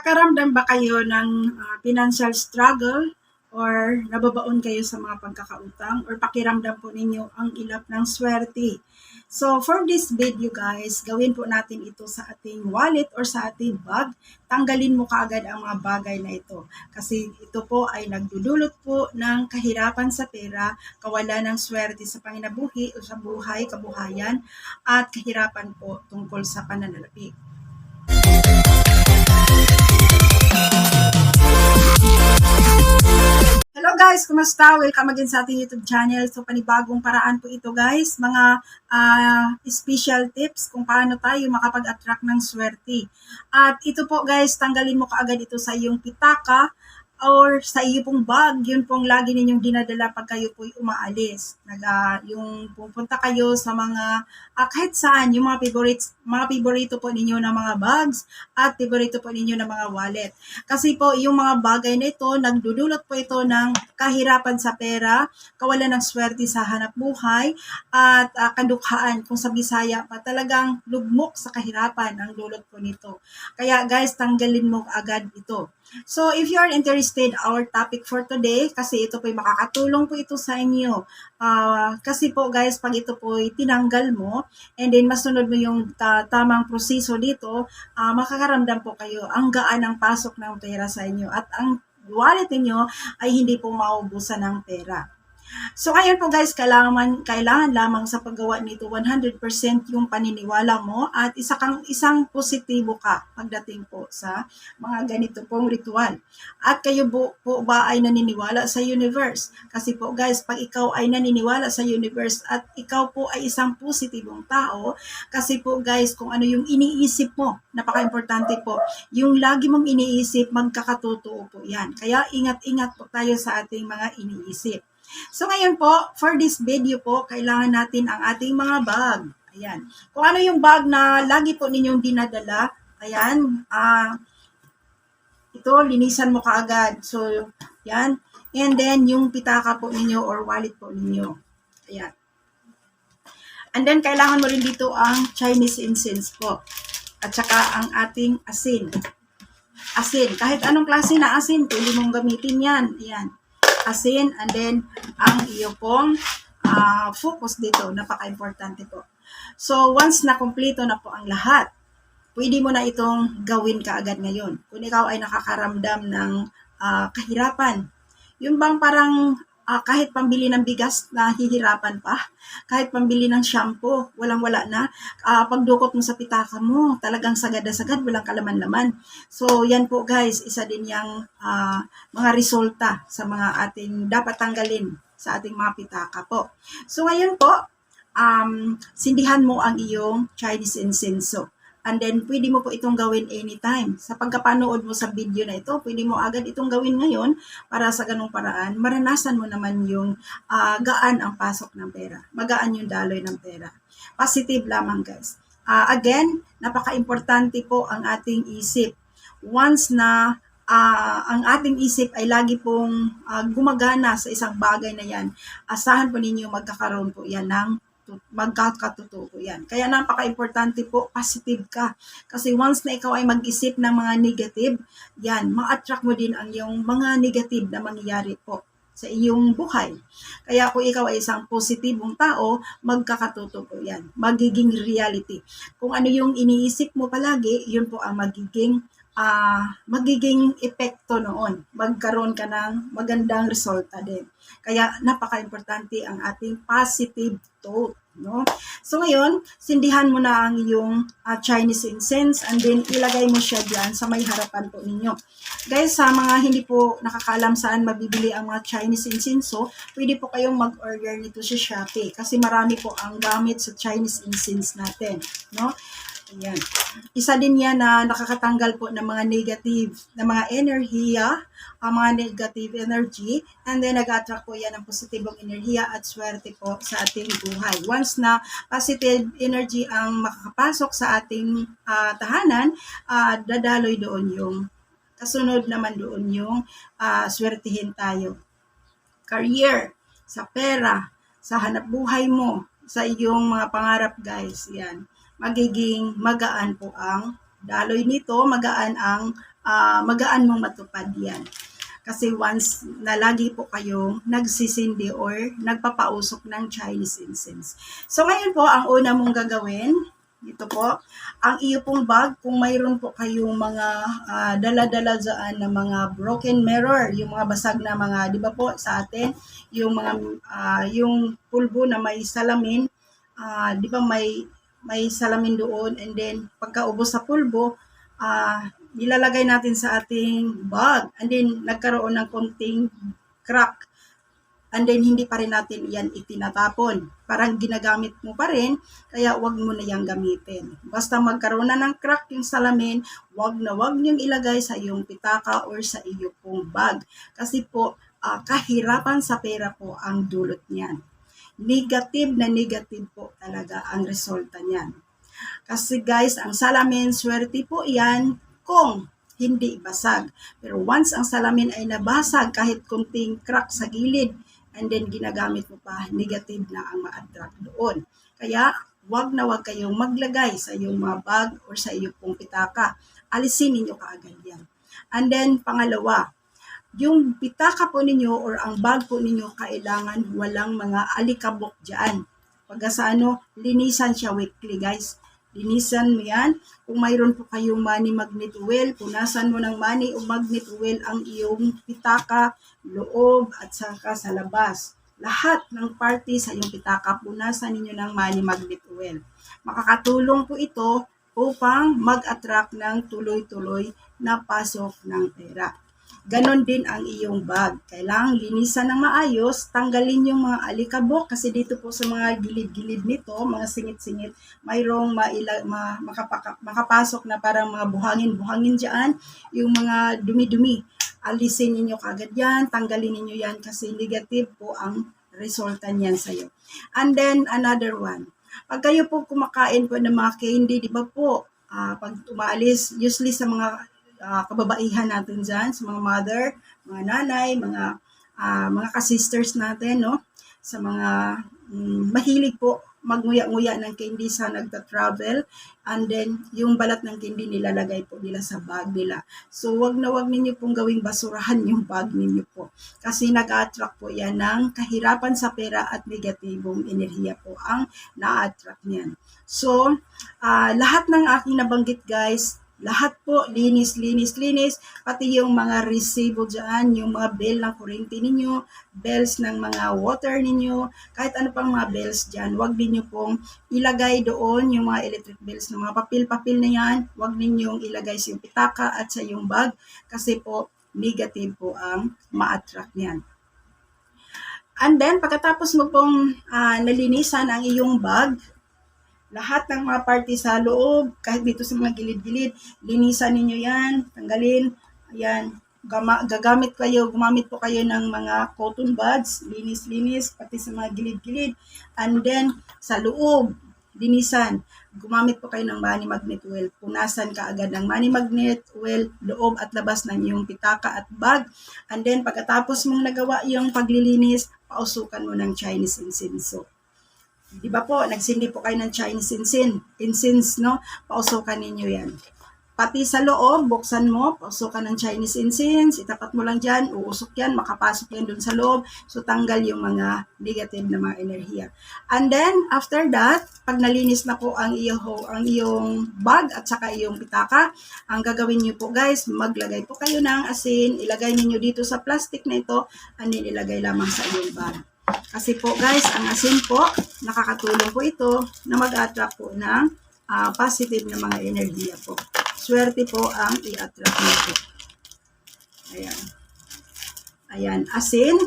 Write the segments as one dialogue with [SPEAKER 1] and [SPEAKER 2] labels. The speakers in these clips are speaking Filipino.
[SPEAKER 1] Nakakaramdam ba kayo ng ah, financial struggle or nababaon kayo sa mga pagkakautang or pakiramdam po ninyo ang ilap ng swerte? So for this video guys, gawin po natin ito sa ating wallet or sa ating bag. Tanggalin mo kaagad ang mga bagay na ito. Kasi ito po ay nagdudulot po ng kahirapan sa pera, kawalan ng swerte sa panginabuhi o sa buhay, kabuhayan, at kahirapan po tungkol sa pananalapi. Hello guys, kumusta? Welcome again sa ating YouTube channel. So panibagong paraan po ito guys, mga ah, special tips kung paano tayo makapag-attract ng swerte. At ito po guys, tanggalin mo kaagad ito sa iyong pitaka or sa iyo pong bag, yun pong lagi ninyong dinadala pag kayo po umaalis. Nag, ah, yung pupunta kayo sa mga, ah, kahit saan, yung mga favorites, mga favorito po ninyo na mga bags at favorito po ninyo na mga wallet. Kasi po, yung mga bagay na ito, nagdudulot po ito ng kahirapan sa pera, kawalan ng swerte sa hanap buhay, at ah, kadukhaan kung sa Bisaya pa talagang lugmok sa kahirapan ang dulot po nito. Kaya guys, tanggalin mo agad ito. So, if you are interested, our topic for today, kasi ito po makakatulong po ito sa inyo. Ah, kasi po guys, pag ito po tinanggal mo, and then masunod mo yung ta- tamang proseso dito, ah, makakaramdam po kayo ang gaan ng pasok ng pera sa inyo at ang wallet niyo ay hindi po maubusan ng pera. So ngayon po guys, kailangan, kailangan lamang sa paggawa nito 100% yung paniniwala mo at isa kang isang positibo ka pagdating po sa mga ganito pong ritual. At kayo po, po ba ay naniniwala sa universe? Kasi po guys, pag ikaw ay naniniwala sa universe at ikaw po ay isang positibong tao, kasi po guys, kung ano yung iniisip mo, napaka-importante po, yung lagi mong iniisip, magkakatotoo po yan. Kaya ingat-ingat po tayo sa ating mga iniisip. So ngayon po, for this video po, kailangan natin ang ating mga bag. Ayan. Kung ano yung bag na lagi po ninyong dinadala, ayan, ah, ito, linisan mo kaagad. So, yan. And then, yung pitaka po ninyo or wallet po ninyo. Ayan. And then, kailangan mo rin dito ang Chinese incense po. At saka ang ating asin. Asin. Kahit anong klase na asin, pwede mong gamitin yan. Ayan. Asin. And then, ang iyo pong ah, focus dito. Napaka-importante po. So, once na kumpleto na po ang lahat, pwede mo na itong gawin kaagad ngayon. Kung ikaw ay nakakaramdam ng ah, kahirapan, yung bang parang ah, kahit pambili ng bigas na hihirapan pa, kahit pambili ng shampoo, walang-wala na, ah, pagdukot mo sa pitaka mo, talagang sagad na sagad, walang kalaman-laman. So, yan po guys, isa din yung ah, mga resulta sa mga ating dapat tanggalin sa ating mga pitaka po. So, ngayon po, um, sindihan mo ang iyong Chinese incense. And then, pwede mo po itong gawin anytime. Sa pagkapanood mo sa video na ito, pwede mo agad itong gawin ngayon para sa ganung paraan, maranasan mo naman yung ah, gaan ang pasok ng pera. Magaan yung daloy ng pera. Positive lamang, guys. Ah, again, napaka-importante po ang ating isip. Once na ah, ang ating isip ay lagi pong ah, gumagana sa isang bagay na yan, asahan po ninyo magkakaroon po yan ng magkakatotoo yan. Kaya napaka-importante po, positive ka. Kasi once na ikaw ay mag-isip ng mga negative, yan, ma-attract mo din ang yung mga negative na mangyayari po sa iyong buhay. Kaya kung ikaw ay isang positibong tao, magkakatotoo yan. Magiging reality. Kung ano yung iniisip mo palagi, yun po ang magiging ah magiging epekto noon. Magkaroon ka ng magandang resulta din. Kaya napaka-importante ang ating positive thought. No? So ngayon, sindihan mo na ang iyong ah, Chinese incense and then ilagay mo siya dyan sa may harapan po ninyo. Guys, sa mga hindi po nakakalam saan mabibili ang mga Chinese incense, so, pwede po kayong mag-order nito sa Shopee kasi marami po ang gamit sa Chinese incense natin. No? Ayan. Isa din yan na nakakatanggal po ng mga negative, ng mga enerhiya, ang mga negative energy, and then nag-attract po yan ng positibong enerhiya at swerte po sa ating buhay. Once na positive energy ang makakapasok sa ating ah, tahanan, ah, dadaloy doon yung kasunod naman doon yung ah, swertihin tayo. Career, sa pera, sa hanap buhay mo, sa iyong mga pangarap guys, yan magiging magaan po ang daloy nito, magaan ang ah, magaan mong matupad yan. Kasi once na lagi po kayong nagsisindi or nagpapausok ng Chinese incense. So ngayon po, ang una mong gagawin, ito po, ang iyo pong bag, kung mayroon po kayong mga ah, dala-dala dyan na mga broken mirror, yung mga basag na mga, di ba po, sa atin, yung mga, ah, yung pulbo na may salamin, ah, di ba may, may salamin doon, and then pagkaubos sa pulbo, ah, nilalagay natin sa ating bag, and then nagkaroon ng konting crack and then hindi pa rin natin yan itinatapon. Parang ginagamit mo pa rin, kaya wag mo na yang gamitin. Basta magkaroon na ng crack yung salamin, wag na wag niyong ilagay sa iyong pitaka or sa iyo pong bag. Kasi po, ah, kahirapan sa pera po ang dulot niyan. Negative na negative po talaga ang resulta niyan. Kasi guys, ang salamin, swerte po yan kung hindi basag. Pero once ang salamin ay nabasag, kahit kunting crack sa gilid, and then ginagamit mo pa, negative na ang ma-attract doon. Kaya, wag na wag kayong maglagay sa iyong mga bag or sa iyong pong pitaka. Alisin ninyo kaagad yan. And then, pangalawa, yung pitaka po ninyo or ang bag po ninyo, kailangan walang mga alikabok dyan. Pagka sa ano, linisan siya weekly, guys. Linisan mo yan. Kung mayroon po kayong money magnet oil, punasan mo ng money o magnet oil ang iyong pitaka, loob at saka sa labas. Lahat ng party sa iyong pitaka, punasan ninyo ng money magnet oil. Makakatulong po ito upang mag-attract ng tuloy-tuloy na pasok ng pera. Ganon din ang iyong bag. Kailangang linisan ng maayos, tanggalin yung mga alikabok kasi dito po sa mga gilid-gilid nito, mga singit-singit, mayroong maila, ma, makapaka, makapasok na parang mga buhangin-buhangin dyan, yung mga dumi-dumi. Alisin ninyo kagad yan, tanggalin ninyo yan kasi negative po ang resulta niyan sa'yo. And then another one, pag kayo po kumakain po ng mga candy, di ba po, ah, pag umaalis, usually sa mga ah, kababaihan natin dyan, sa mga mother, mga nanay, mga ah, mga ka-sisters natin, no? Sa mga mm, mahilig po magnguya-nguya ng candy sa nagta-travel and then yung balat ng candy nilalagay po nila sa bag nila. So wag na wag ninyo pong gawing basurahan yung bag ninyo po kasi nag-attract po yan ng kahirapan sa pera at negatibong enerhiya po ang na-attract niyan. So, ah, lahat ng aking nabanggit guys, lahat po, linis, linis, linis, pati yung mga resibo dyan, yung mga bill ng kuryente ninyo, bells ng mga water ninyo, kahit ano pang mga bells dyan, wag ninyo pong ilagay doon yung mga electric bills ng mga papel-papel na yan, wag ninyong ilagay sa yung pitaka at sa yung bag, kasi po, negative po ang ma-attract niyan. And then, pagkatapos mo pong ah, nalinisan ang iyong bag, lahat ng mga party sa loob, kahit dito sa mga gilid-gilid, linisan ninyo yan, tanggalin, ayan, gama, gagamit kayo, gumamit po kayo ng mga cotton buds, linis-linis, pati sa mga gilid-gilid, and then, sa loob, linisan, gumamit po kayo ng money magnet oil, punasan ka agad ng money magnet oil, loob at labas ng iyong pitaka at bag, and then, pagkatapos mong nagawa yung paglilinis, pausukan mo ng Chinese incense. Di ba po, nagsindi po kayo ng Chinese incense, incense no? Pausukan ninyo yan. Pati sa loob, buksan mo, pausukan ng Chinese incense, itapat mo lang dyan, uusok yan, makapasok yan dun sa loob, so tanggal yung mga negative na mga enerhiya. And then, after that, pag nalinis na po ang iyo, ang iyong bag at saka iyong pitaka, ang gagawin niyo po guys, maglagay po kayo ng asin, ilagay ninyo dito sa plastic na ito, and then ilagay lamang sa iyong bag. Kasi po guys, ang asin po, nakakatulong po ito na mag-attract po ng ah, positive na mga enerhiya po. Swerte po ang i-attract nito. Ayan. Ayan, asin.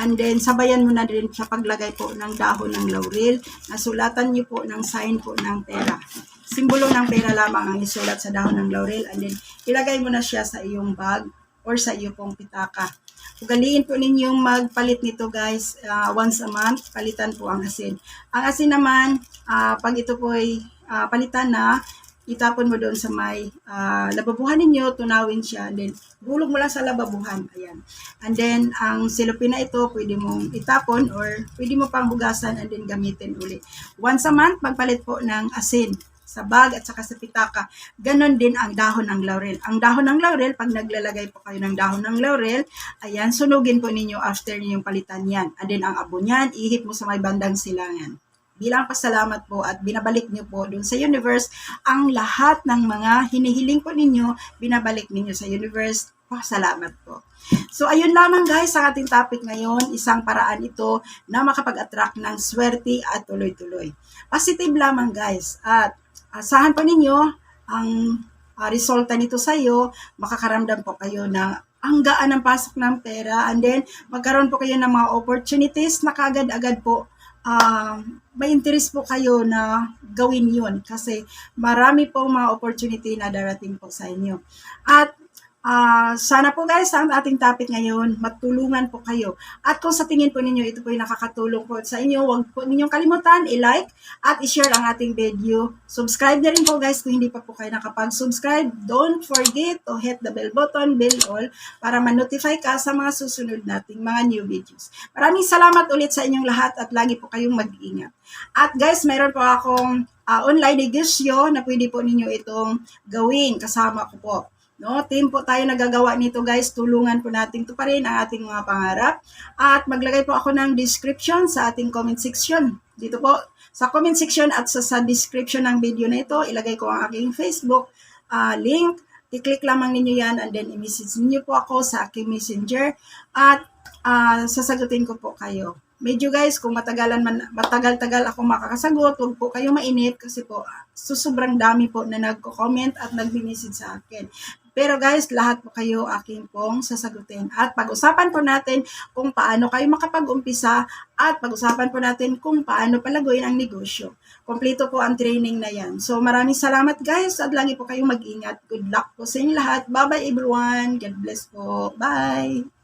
[SPEAKER 1] And then, sabayan mo na din sa paglagay po ng dahon ng laurel. Nasulatan niyo po ng sign po ng pera. Simbolo ng pera lamang ang isulat sa dahon ng laurel. And then, ilagay mo na siya sa iyong bag or sa iyo pong pitaka. Ugaliin po ninyong magpalit nito guys ah, once a month. Palitan po ang asin. Ang asin naman, ah, pag ito po ay ah, palitan na, itapon mo doon sa may ah, lababuhan ninyo, tunawin siya, then bulog mo lang sa lababuhan. Ayan. And then, ang silupin na ito, pwede mong itapon or pwede mo pang hugasan and then gamitin uli. Once a month, magpalit po ng asin sa bag at saka sa pitaka. Ganon din ang dahon ng laurel. Ang dahon ng laurel, pag naglalagay po kayo ng dahon ng laurel, ayan, sunugin po ninyo after ninyong palitan yan. And then ang abo niyan, ihip mo sa may bandang silangan bilang pasalamat po at binabalik niyo po dun sa universe ang lahat ng mga hinihiling po ninyo, binabalik ninyo sa universe. Pasalamat po. So, ayun lamang guys sa ating topic ngayon. Isang paraan ito na makapag-attract ng swerte at tuloy-tuloy. Positive lamang guys. At asahan po ninyo ang uh, resulta nito sa iyo. Makakaramdam po kayo ng ang gaan ng pasok ng pera and then magkaroon po kayo ng mga opportunities na kagad-agad po uh, may interest po kayo na gawin yun kasi marami pong mga opportunity na darating po sa inyo. At Ah, sana po guys, ang ating topic ngayon, matulungan po kayo. At kung sa tingin po ninyo, ito po yung nakakatulong po sa inyo, huwag po ninyong kalimutan, i-like at i-share ang ating video. Subscribe na rin po guys kung hindi pa po kayo nakapag-subscribe. Don't forget to hit the bell button, bell all, para ma-notify ka sa mga susunod nating mga new videos. Maraming salamat ulit sa inyong lahat at lagi po kayong mag-ingat. At guys, mayroon po akong uh, online negosyo na pwede po ninyo itong gawin kasama ko po. No, team po tayo nagagawa nito guys. Tulungan po natin to pa rin ang ating mga pangarap. At maglagay po ako ng description sa ating comment section. Dito po sa comment section at sa, sa description ng video na ito, ilagay ko ang aking Facebook uh, link. I-click lamang ninyo yan and then i-message niyo po ako sa aking messenger at uh, sasagutin ko po kayo medyo guys, kung matagalan man, matagal-tagal ako makakasagot, huwag po kayo mainip kasi po, susobrang dami po na nagko-comment at nag-message sa akin. Pero guys, lahat po kayo aking pong sasagutin. At pag-usapan po natin kung paano kayo makapag-umpisa at pag-usapan po natin kung paano palaguin ang negosyo. Kompleto po ang training na yan. So maraming salamat guys at lagi po kayong mag-ingat. Good luck po sa inyo lahat. Bye-bye everyone. God bless po. Bye!